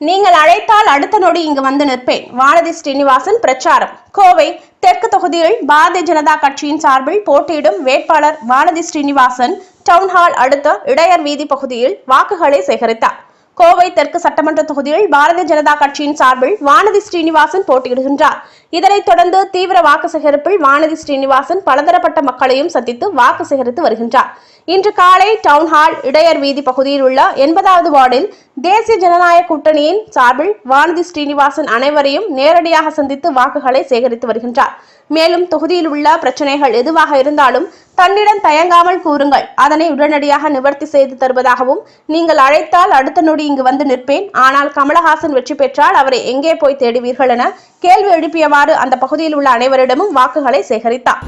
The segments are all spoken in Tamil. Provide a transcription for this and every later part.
நீங்கள் அழைத்தால் அடுத்த நொடி இங்கு வந்து நிற்பேன். வானதி ஸ்ரீனிவாசன் பிரச்சாரம். கோவை தெற்கு தொகுதியில் பாரதிய ஜனதா கட்சியின் சார்பில் போட்டியிடும் வேட்பாளர் வானதி ஸ்ரீனிவாசன் டவுன்ஹால் அடுத்த இடையர் வீதி பகுதியில் வாக்குகளை சேகரித்தார். கோவை தெற்கு சட்டமன்ற தொகுதியில் பாரதிய ஜனதா கட்சியின் சார்பில் வானதி ஸ்ரீனிவாசன் போட்டியிடுகின்றார். இதனைத் தொடர்ந்து தீவிர வாக்கு சேகரிப்பில் வானதி ஸ்ரீனிவாசன் பலதரப்பட்ட மக்களையும் சந்தித்து வாக்கு சேகரித்து வருகின்றார். இன்று காலை டவுன்ஹால் இடையர் வீதி பகுதியில் உள்ள எண்பதாவது வார்டில் தேசிய ஜனநாயக கூட்டணியின் சார்பில் வானதி ஸ்ரீனிவாசன் அனைவரையும் நேரடியாக சந்தித்து வாக்குகளை சேகரித்து வருகின்றார். மேலும் தொகுதியில் உள்ள பிரச்சனைகள் எதுவாக இருந்தாலும் தன்னிடம் தயங்காமல் கூறுங்கள். அதனை உடனடியாக நிவர்த்தி செய்து தருவதாகவும் நீங்கள் அழைத்தால் அடுத்த நொடி இங்கு வந்து நிற்பேன். ஆனால் கமலஹாசன் வெற்றி பெற்றால் அவரை எங்கே போய் தேடுவீர்கள் என கேள்வி எழுப்பியவாறு அந்த பகுதியில் உள்ள அனைவரிடமும் வாக்குகளை சேகரித்தார்.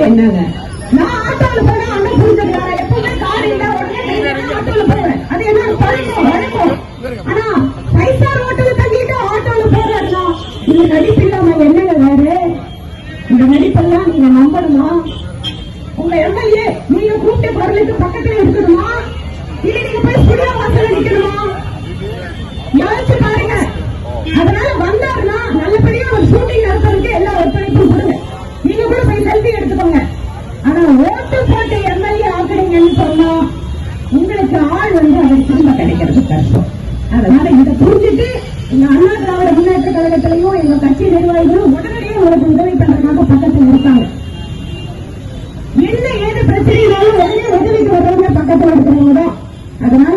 என்னங்க? நான் ஆட்டோல போனா அண்ணன் புரிஞ்சுக்கிறாரா? எப்பவுமே கார் இல்ல உடனே ஆட்டோல போவேன். அது என்ன? பழக்கம் வழக்கம். ஆனா ஃபைவ் ஸ்டார் ஹோட்டல் தங்கிட்டு ஆட்டோல போறாருன்னா இந்த நடிப்பு இல்லாம என்னங்க வேறு? இந்த நடிப்பெல்லாம் நீங்க நம்பணுமா? உங்க எம்எல்ஏ நீங்க கூப்பிட்ட குரலுக்கு பக்கத்துல இருக்கணுமா? இல்ல செல்ஃபி ஆனா ஓட்டு போட்டு எம்எல்ஏ ஆக்குறீங்கன்னு சொன்னா உங்களுக்கு ஆள் வந்து அவர் திரும்ப கிடைக்கிறது கஷ்டம். அதனால இதை புரிஞ்சுட்டு எங்க அண்ணா திராவிட முன்னேற்ற கழகத்திலையும் எங்க கட்சி நிர்வாகிகளும் உடனடியே உங்களுக்கு உதவி பண்றதுக்காக பக்கத்தில் இருக்காங்க. என்ன ஏது பிரச்சனைனாலும் உடனே உதவிக்கு வரவங்க பக்கத்தில் இருக்கிறவங்க தான். அதனால